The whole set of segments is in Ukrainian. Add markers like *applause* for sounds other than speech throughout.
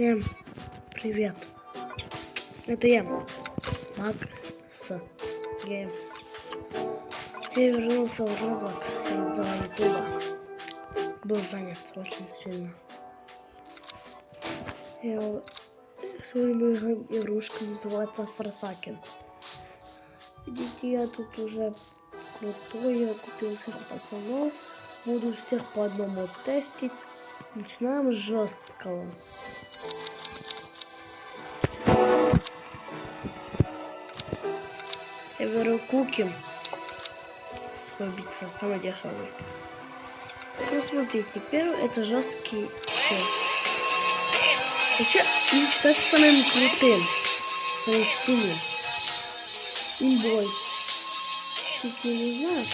Всем привет! Это я, Макс Гейм. Я вернулся в Roblox до Ютуба. Был занят очень сильно. Я... Сегодня играем игрушка, называется Форсакен. Видите, я тут уже крутой, я купил всех пацанов. Буду всех по одному тестить. Начинаем с жесткого. Беру куки. Такой биться, самый дешевый. Ну смотрите, первый это жесткий чел. Вообще, он считается самым крутым, самым сильным. Имбой. Тут я не знаю.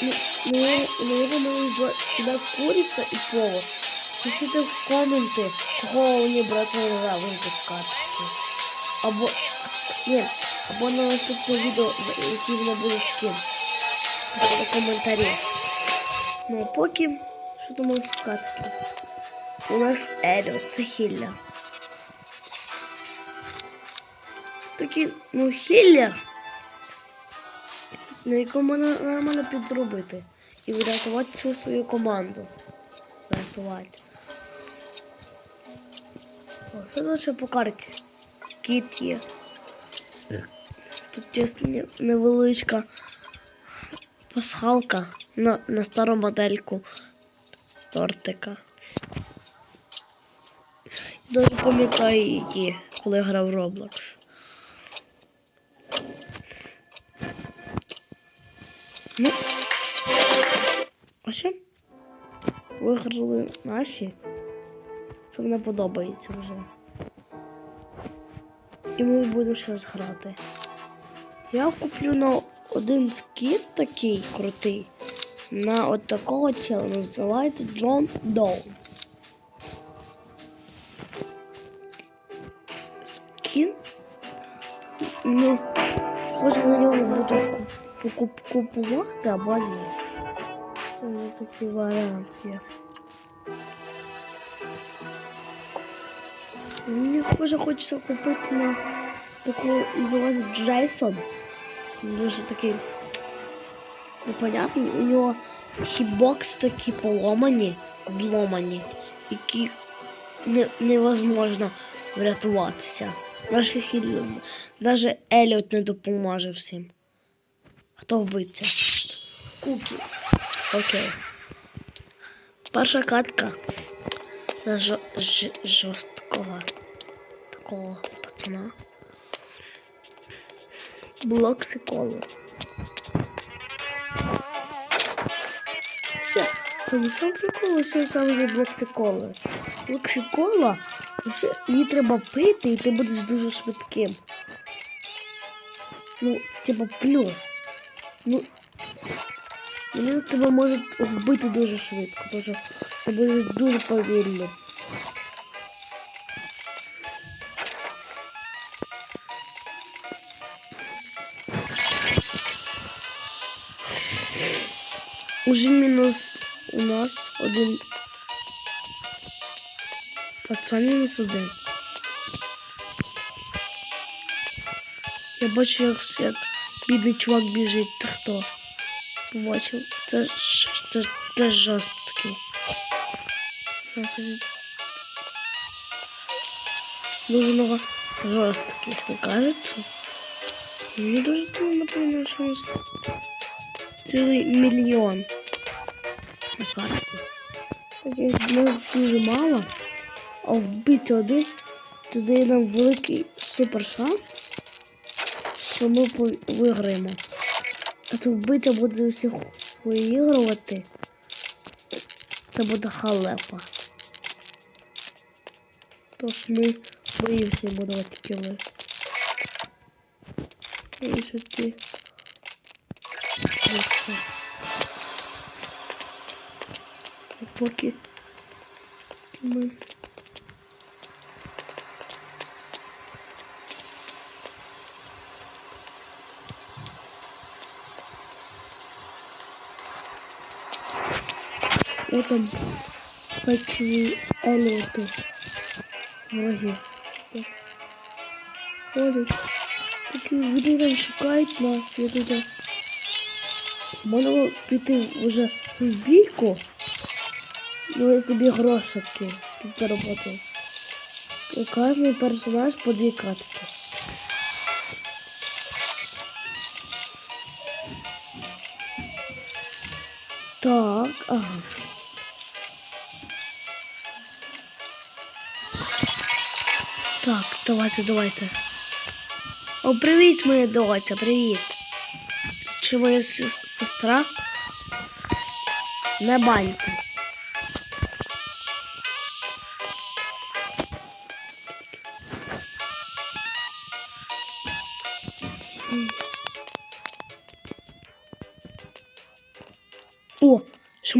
Ну, на него можно всегда курица и повар. Пишите в коменти, кого мені брати на в карточки. Або... Ні, або на наступне відео, яке в мене буде скин. Пишите коментарі. Ну а поки, що там у нас в картці? У нас Еліо, це хілля. Це такий, ну, хілля, на якому можна нормально підробити. І врятувати всю свою команду. Врятувати. О, що ще по карті? Кіт є. Тут не- невеличка пасхалка на, на стару модельку тортика. Дуже пам'ятаю її, коли грав в Roblox. Ну, а ще виграли наші. Це мені подобається вже. І ми будемо зараз грати. Я куплю на один скін такий крутий. На от такого чела називається Джон Доун. Скін. Ну, схоже на нього буду куп- покуп- купувати або ні. Це вже такий варіант є. Мені схоже хочеться купити на таку називається Джейсон. Дуже такий непонятний. У нього хітбокс такі поломані, зломані, які не, невозможно врятуватися. Наші хід... Навіть Еліот не допоможе всім. Хто вбиться? Кукі. Окей. Перша катка на ж- жорсткого такого пацана. Блокси коли. Все, прийшов прикол, що сам же блокси коли. Блокси кола, і її треба пити, і ти будеш дуже швидким. Ну, це типа плюс. Ну, вони тебе можуть вбити дуже швидко, дуже, ти будеш дуже повільно. Уже мінус у нас один пацан мінус один. Я бачу, як, як бідний чувак біжить. Ти хто? Побачив. Це, ж- це, це жорсткий. Зараз я- Дуже много жорстких, ви кажете? Мені дуже сильно напевно, що у нас цілий мільйон на карті. Таких нас дуже мало, а вбити один це дає нам великий супер шанс, що ми виграємо. А то вбити буде всіх виігрувати. Це буде халепа. Тож ми боїмося будувати кіли. І що ти? поки ми. О, там такі еліти. враги. Ходять. Такі вони там шукають нас. Я туди. Можна піти вже в віку. Ну, я собі грошики тут заробити. І кожен персонаж по дві катки. Так, ага. Так, давайте, давайте. О, привіт, моя доча, привіт. Чи моя сестра? Не баньте.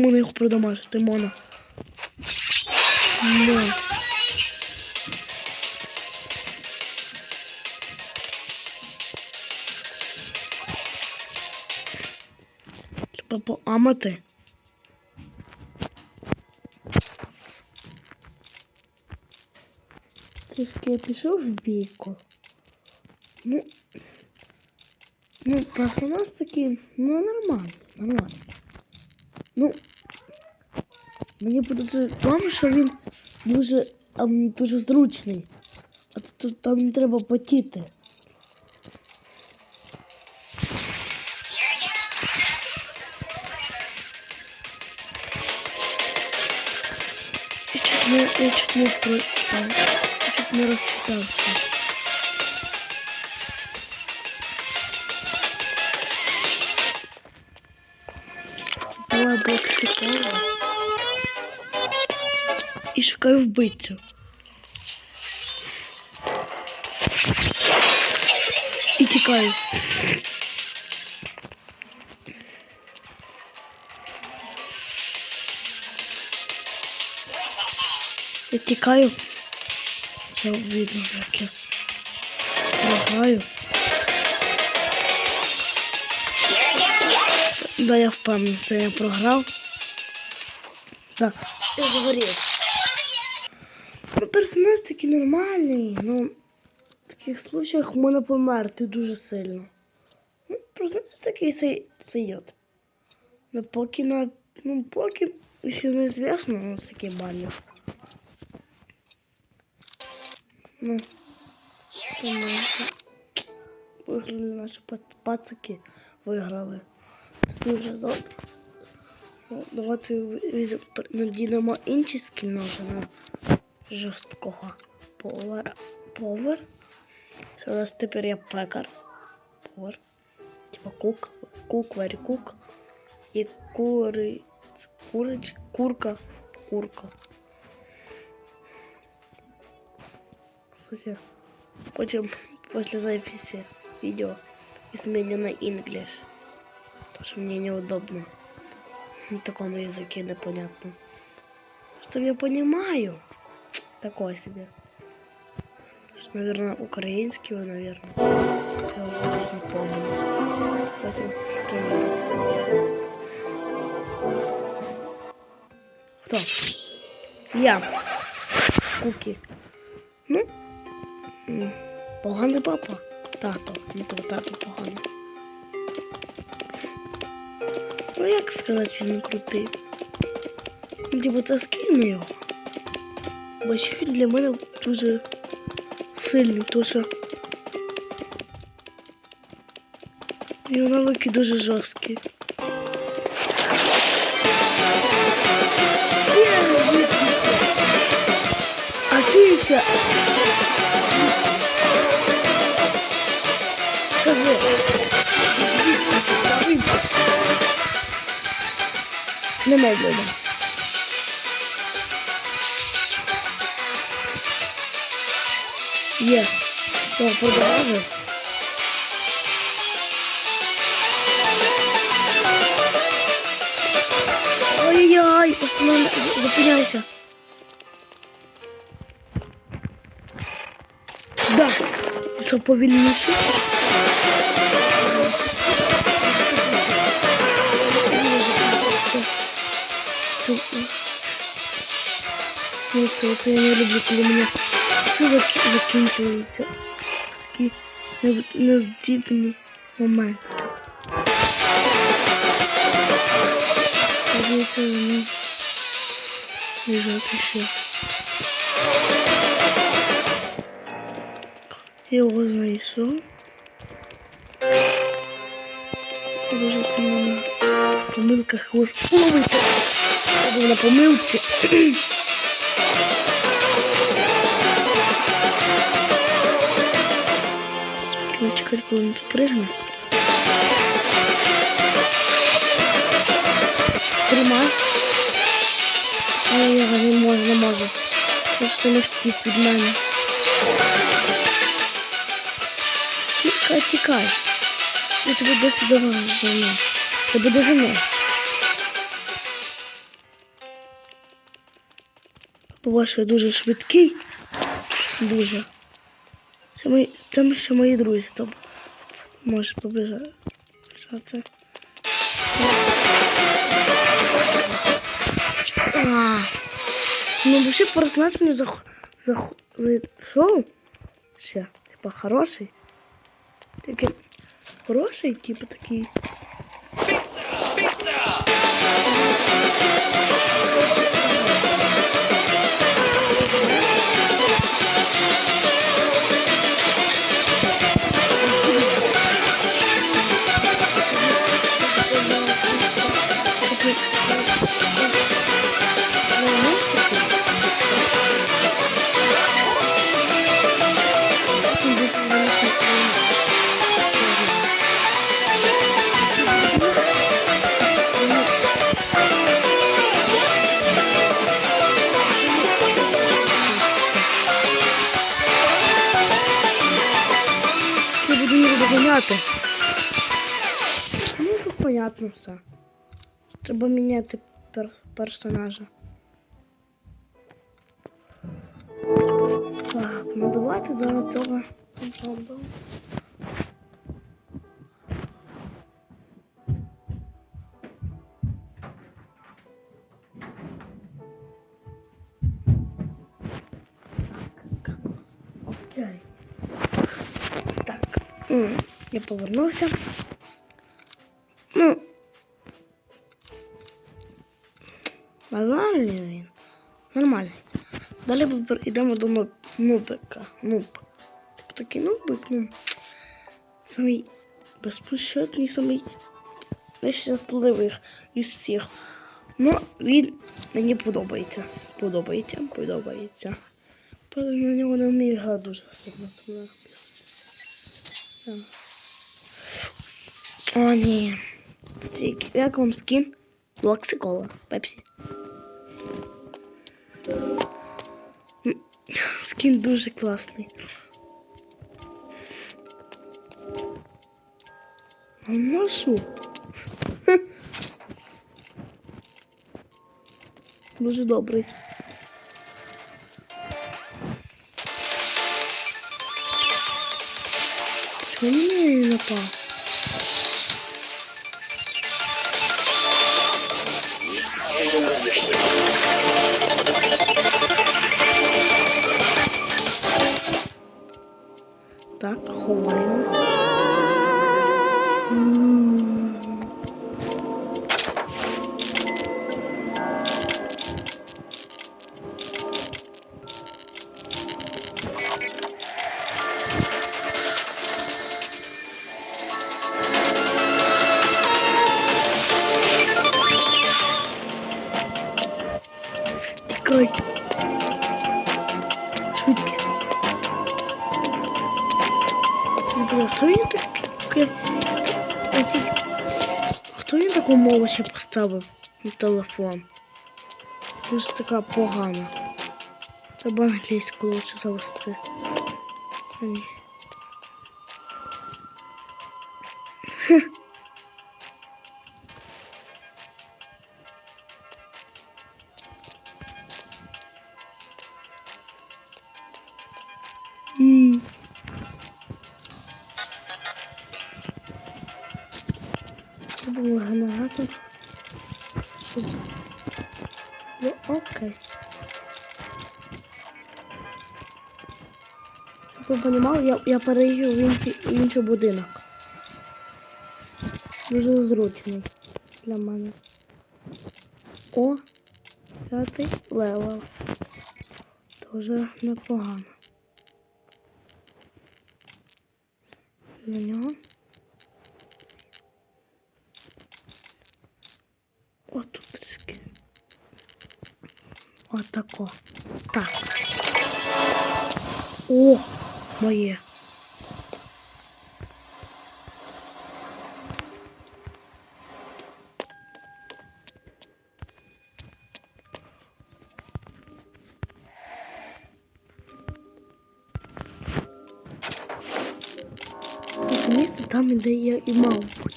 Можна їх продамажити, можна. Ну. Треба поамати. Трішки я пішов в бійку. Ну, ну, персонаж такий, ну, нормально, нормально. Ну, мені подобається в тому, що він дуже, ем, дуже зручний. А тут там не треба потіти. Я чуть не, я чуть не про... там, я чуть не розчитався. Шукаю вбивцю. І тікаю. Я тікаю. Я видно, як я спрягаю. Да, я впевнений, що я програв. Так, я згорів. Ну, персонаж такий нормальний, ну в таких случаях можна померти дуже сильно. Ну, персонаж такий сойдет. Но поки на. Ну, поки ще не звісно, ну, такі балі. Ну, виграли наші пацики. Виграли. Це дуже добре. Ну, давайте надінемо інші на жорсткого повара. Повар. Це у нас тепер є пекар. Повар. Типа кук. Кук, варі кук. І кури. Курич, курка. Курка. Кстати, потім після записи відео зміню на English. Потому что мне неудобно. На таком языке непонятно. Что я понимаю. Такое себе. Наверное, украинский, наверное. Я уже не помню. Потом проверю. Кто? Я. Куки. Ну? Поганий папа. Тато. Ну, то тато поганий. Ну як сказати, він крутий. Типу, це скільно його. Бо ще він для мене дуже сильний, тому що його навики дуже жорсткі. Де звідки? А ти Є. О, продовжуй. Ой-ой-ой, останов... зупиняйся. Да. Що повільніше? Це... Ну, це, це я не люблю, коли мене зак- закінчується. Такі нездібні моменти. Здається, вони лежать ще. Його знайшов. Дуже сильно на помилках його. Я був на помилці. Спокійно коли він спригне. Тримай. Ой, я не можу, не можу. Це ж сильно втік від мене. Тікай, тікай. Я тебе досі догону. Тебе дожену. По-вашу, я дуже швидкий. Дуже. Це мої, це ще мої друзі, то можеш побежати. Ну, вообще персонаж мне зах... Зах... зашел. Все, типа, хороший. Такие... хороший, типа такий. Все. Треба міняти пер персонажа. Так, ну давайте зараз цього. Так, окей. Так, я повернувся. Ну, нормальний він. Нормальний. Далі ми перейдемо до нубика. Нуб. Типу такий нубик, ну. Самий безпощадний, самий нещасливий із всіх. Ну, він мені подобається. Подобається, подобається. Правда, на нього не вміє грати дуже сильно. О, ні. Як вам скін? Лаксикола. Пепсі. Скін дуже класний. А на. *laughs* Дуже добрий. Чому не напав? Так, ховаємося. Хто він таку мову ще поставив на телефон? Дуже така погана. Треба англійську лучше завести. А ні. Я, я переїхав в інший, в інший будинок. Дуже зручний для мене. О, п'ятий левел. Дуже непогано. На нього. О, тут трішки. Отако. Так. О, моє. Місце там, де я і мав бути.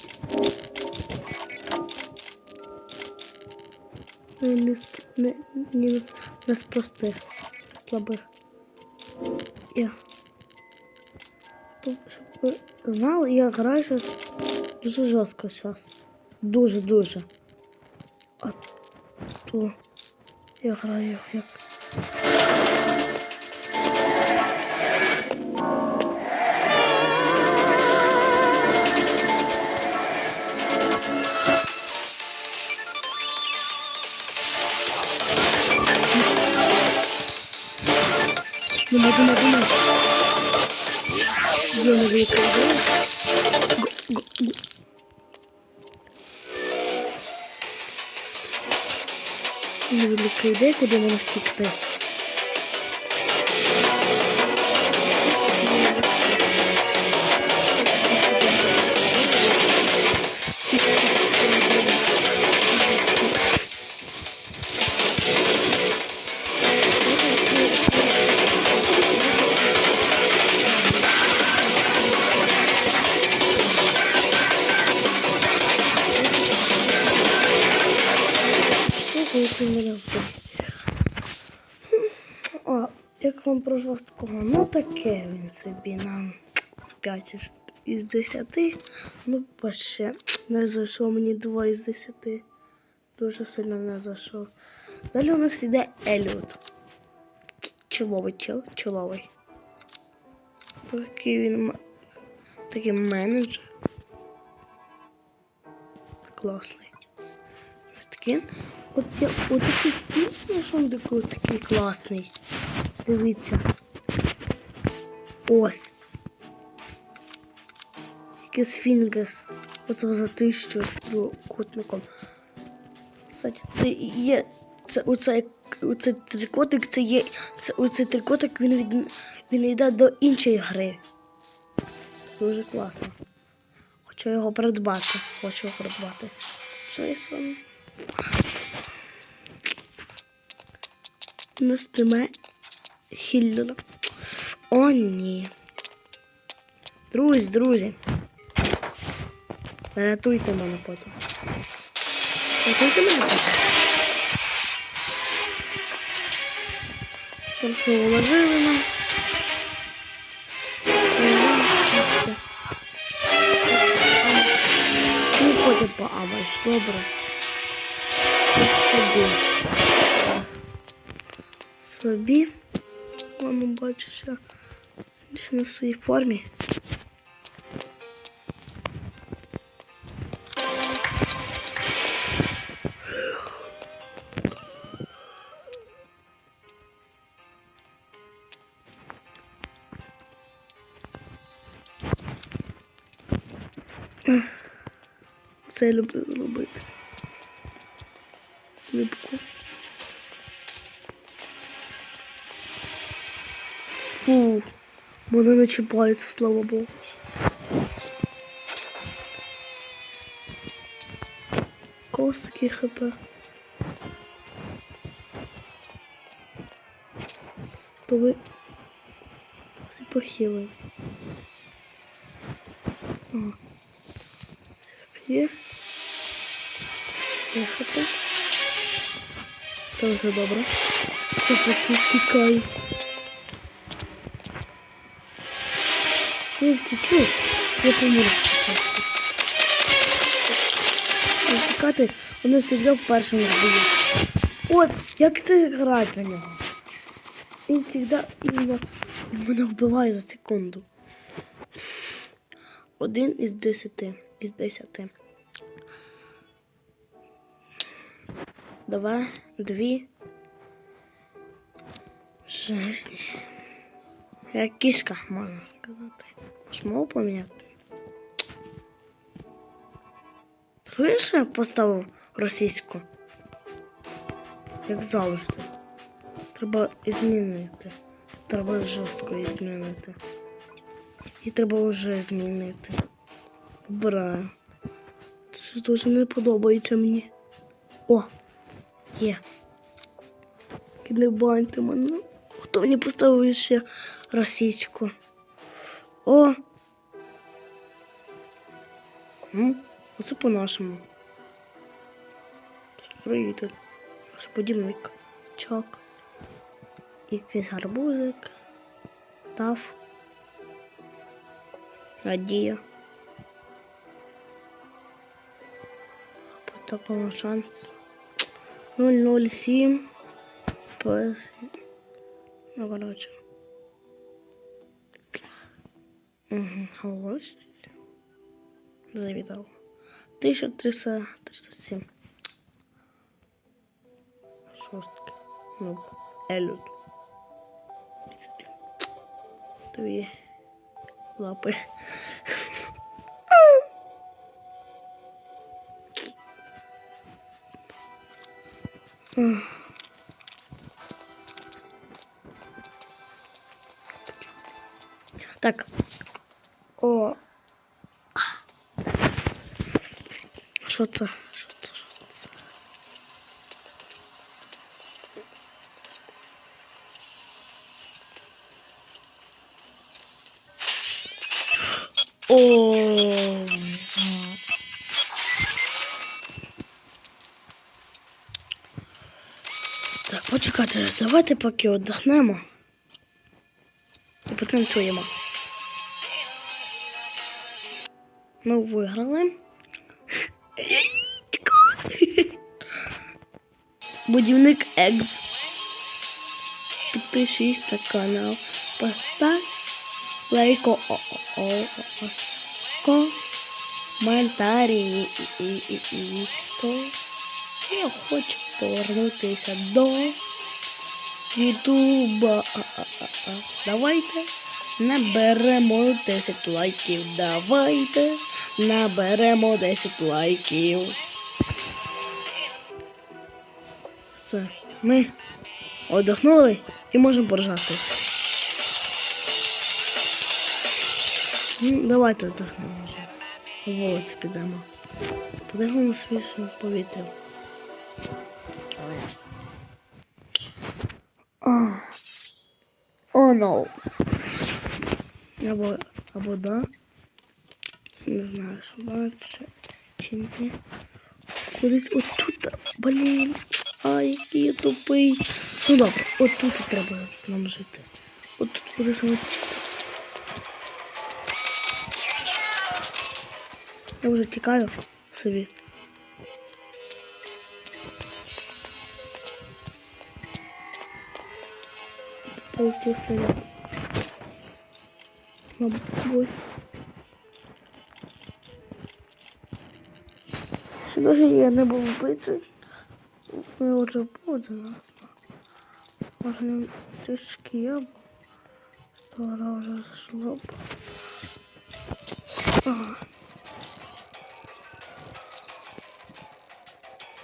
Е, Не, не, не, не з простих, слабих. Ви знали, я граю щось дуже жорстко зараз. Дуже-дуже. А то я граю як. Думай, думай, думай. Yeni bir şey yıkıldı. Yeni bir şey yıkıldı. Kocaman şey çıktı. Про жорсткого? Ну таке він собі нам 5 із, із 10. Ну, ще не зайшов мені 2 із 10. Дуже сильно не зайшов. Далі у нас йде Еліот. Чоловий чел, чоловий. Такий він такий менеджер. Класний. Ось такий. От я от такий стіль знайшов такий, класний. Дивіться. Ось. Якийсь фінгес. Оце за тисячу з трикутником. Кстати, це є. Це оцей, оцей трикотик, це є. Це, оцей трикотик він, від, він йде до іншої гри. Дуже класно. Хочу його придбати. Хочу придбати. Ну і що? У нас немає. О, ні. Друзі, друзі. Рятуйте мене потім. Рятуйте мене потім. Там що уложили нам. Ну, потім поамаєш, добре. Собі. Собі. Воно бачиш, я більше на своїй формі. Це я люблю робити. Липку. Фу, мене не чіпається, слава Богу. Косики хп. То ви всі похили. Є. Хп. Це вже добре. Я поки тікаю. Я втічу, я помру спочатку. Не Тікати, вони завжди в першому бою. От, як це грати за нього? Він завжди іменно мене вбиває за секунду. Один із десяти. Із десяти. Два, дві. Жизнь. Як кішка, можна сказати. Ж мову поміняти. Я поставив російську? Як завжди. Треба змінити. Треба жорстко її змінити. І треба вже змінити. Вибираю. Це щось дуже не подобається мені. О! Є. Не баньте мене. Хто мені поставив ще російську? О! Ну, оце по-нашому. Тут приїде. Наш будівник. Чок. Якийсь гарбузик. Тав. Надія. По такому шанс. 007. Пес. Ну, короче. Угу. Завітав. 1337. Шостки. Ну, елют. Твої лапи. Так. О. Що це? Що це? Що це? О. Так, почекайте, давайте поки віддохнемо. І потанцюємо. Ми виграли. Будівник Екс. Підпишись на канал. Постав лайко коментарі і, то я хочу повернутися до Ютуба. Давайте наберемо 10 лайків. Давайте наберемо 10 лайків. Все, ми одихнули і можемо поржати. Ну, давайте вдохнемо вже. Вулиці підемо. Подихаємо свіжим повітрям. О, О, no. Або, або да. Не знаю, що да, чи, чи ні. Кудись отут, блін. Ай, який я тупий. Ну добре, отут і треба нам жити. Отут буде саме чисто. Я вже тікаю собі. Полетів снаряд. Мабуть. Сюди я не був вбитий. Ми вже буде. Може трішки я був. Стара вже зайшло. Ага.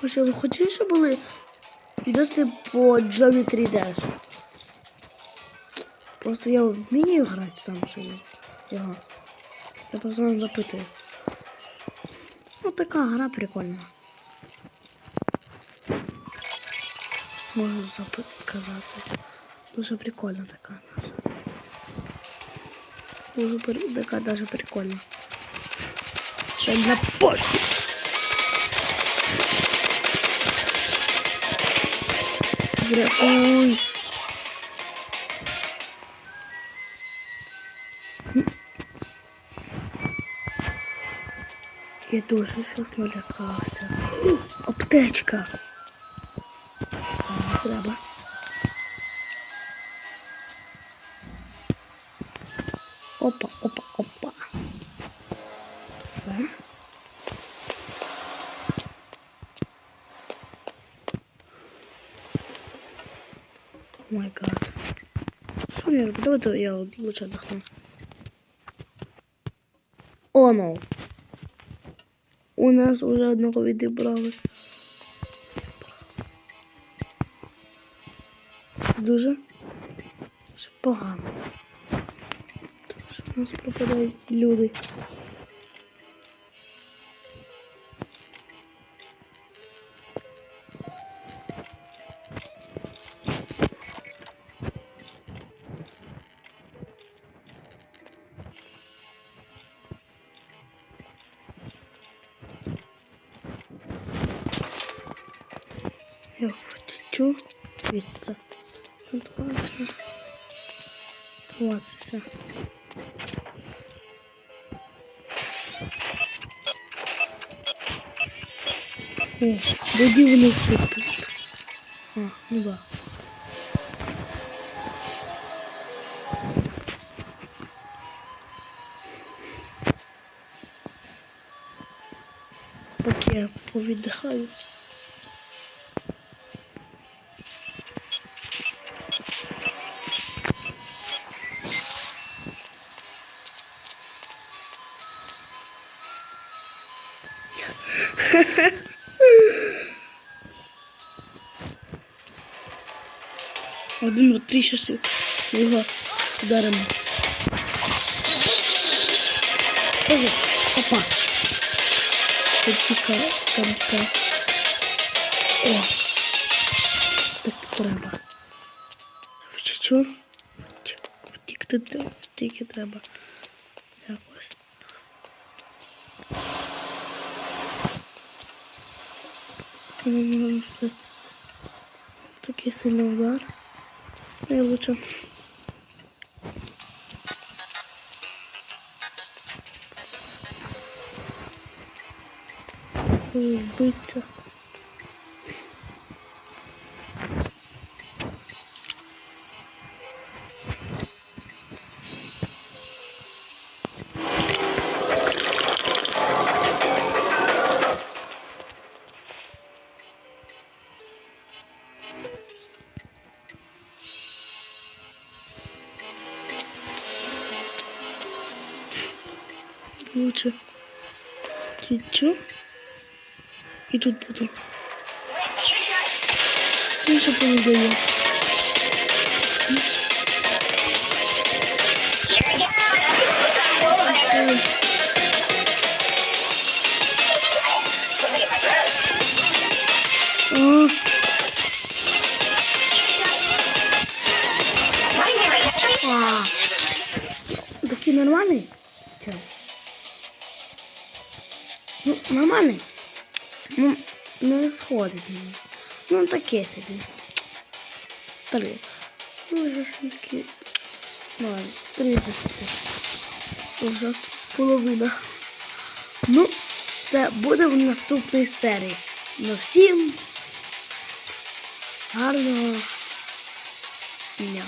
Ось ви хочете, щоб були відоси по Geometry Dash? Просто я вмію грати сам що я його. Я просто вам запитую. Ну така гра прикольна. Можу запит сказати. Дуже прикольна така наша. Дуже при- така даже прикольна. Та на пошту. Бля, ой. Я дуже щось налякався. *gasps* Аптечка. Це не треба. Опа, опа, опа. Все. Май гад. Що мені робити? Давайте я лучше отдохну. О, ну. У нас уже одного відібрали. Це дуже погано. Тому що у нас пропадають люди. О, будівник тут. А, ну да. Поки я повіддихаю. Один, два, три, його ударимо. Ого, опа. Потіка, тамка. О. Так треба. Що? Втікти, тільки треба. Якось. Ну, що Такий сильний удар. Найлучше. Вбиться. Лучше тічу. І тут буду. Ну, що повідає. О, а. Такий нормальний? Нормальний. Ну, не сходить мені. Ну, таке собі. Три. Ну, вже ж таки. Ну, ладно, три десяти. Уже з половина. Ну, це буде в наступній серії. Ну, всім гарного дня.